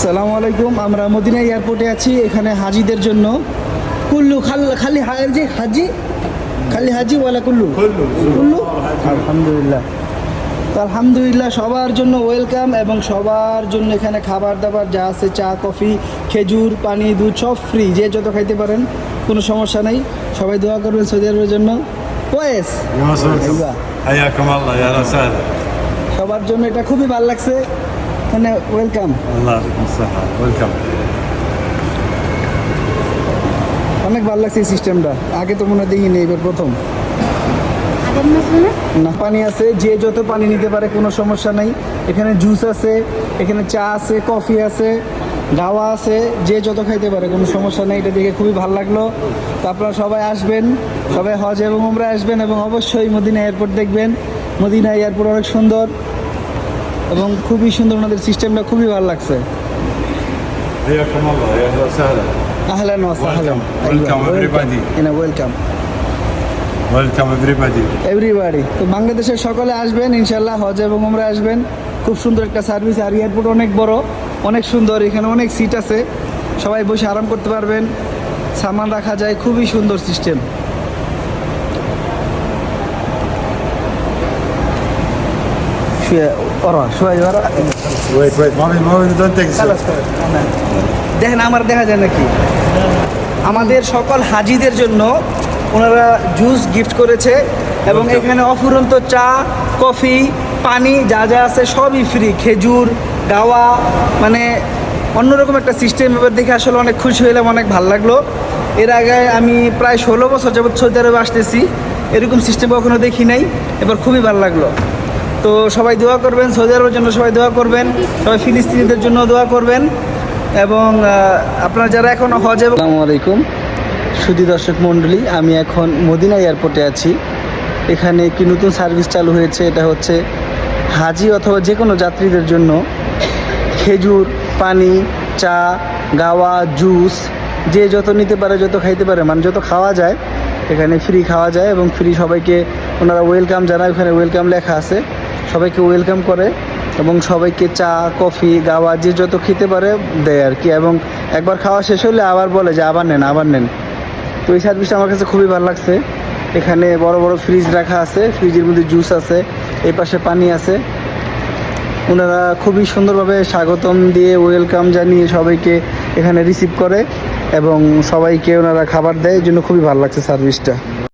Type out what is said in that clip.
আসসালামু আলাইকুম। আমরা মদিনা এয়ারপোর্টে আছি। এখানে হাজিদের জন্য কুল্লু খাল খালি হাজি হাজি খালি হাজি ওয়ালা কুল্লু? কুল্লু আলহামদুলিল্লাহ। তো আলহামদুলিল্লাহ সবার জন্য ওয়েলকাম এবং সবার জন্য এখানে খাবার দাবার যা আছে চা কফি খেজুর পানি দুধ সব ফ্রি যে যত খাইতে পারেন কোনো সমস্যা নেই। সবাই দোয়া করবেন সৌদি আরবের জন্য। ওয়েস! সবার জন্য এটা খুবই ভালো লাগছে। মানে ওয়েলকাম ওয়েলকাম অনেক ভালো লাগছে এই সিস্টেমটা আগে তো মনে দেখিনি এবার প্রথম। মানে? না পানি আছে যে যত পানি নিতে পারে কোনো সমস্যা নাই। এখানে জুস আছে এখানে চা আছে কফি আছে ডাওয়া আছে যে যত খাইতে পারে কোনো সমস্যা নেই। এটা দেখে খুবই ভালো লাগল। তো আপনারা সবাই আসবেন সবাই হজ এবং উমরা আসবেন এবং অবশ্যই মদিনা এয়ারপোর্ট দেখবেন। মদিনা এয়ারপোর্ট অনেক সুন্দর। এবং খুবই সুন্দর ওনাদের সিস্টেমটা খুবই ভালো লাগছে। আহলান ওয়াসাহলান ওয়েলকাম এভরিবাডি ইনা তো বাংলাদেশের সকলে আসবেন ইনশাল্লাহ হজ এবং উমরা আসবেন। খুব সুন্দর একটা সার্ভিস আর এয়ারপোর্ট অনেক বড় অনেক সুন্দর এখানে অনেক সিট আছে। সবাই বসে আরাম করতে পারবেন। সামান রাখা যায় খুবই সুন্দর সিস্টেম। ويت ويت ما في ما في don't take it. দেখেন আমার দেখা যায় নাকি আমাদের সকল হাজিদের জন্য ওনারা জুস গিফট করেছে এবং Welcome. এখানে অফুরন্ত চা কফি পানি যা যা আছে সবই ফ্রি খেজুর গাওয়া মানে অন্যরকম একটা সিস্টেম এবার দেখে আসলে অনেক খুশি হইলাম অনেক ভালো লাগলো এর আগে আমি প্রায় ষোলো বছর যাবৎ সৌদি আরবে আসতেছি এরকম সিস্টেম কখনো দেখি নাই এবার খুবই ভালো লাগলো তো সবাই দোয়া করবেন সৌদি আরবের জন্য সবাই দোয়া করবেন, সবাই ফিলিস্তিনিদের জন্য দোয়া করবেন এবং আপনারা যারা এখন হজ আসসালামু আলাইকুম। সুধী দর্শক মণ্ডলী, আমি এখন মদিনা এয়ারপোর্টে আছি। এখানে একটি নতুন সার্ভিস চালু হয়েছে, এটা হচ্ছে হাজি অথবা যে কোনো যাত্রীদের জন্য খেজুর, পানি, চা, গাওয়া, জুস, যে যত নিতে পারে, যত খাইতে পারে মানে যত খাওয়া যায়, এখানে ফ্রি খাওয়া যায় এবং ফ্রি সবাইকে ওনারা ওয়েলকাম জানায়, ওখানে ওয়েলকাম লেখা আছে। সবাইকে ওয়েলকাম করে এবং সবাইকে চা, কফি, গাওয়া যে যত খেতে পারে দেয় আর কি। এবং একবার খাওয়া শেষ হলে আবার বলে যে, আবার নেন আবার নেন। তো এই সার্ভিসটা আমার কাছে খুবই ভালো লাগছে। এখানে বড় বড় ফ্রিজ রাখা আছে। ফ্রিজের মধ্যে জুস আছে, এই পাশে পানি আছে। ওনারা খুবই সুন্দরভাবে স্বাগতম দিয়ে ওয়েলকাম জানিয়ে সবাইকে এখানে রিসিভ করে এবং সবাইকে ওনারা খাবার দেয়। এই জন্য খুবই ভালো লাগছে সার্ভিসটা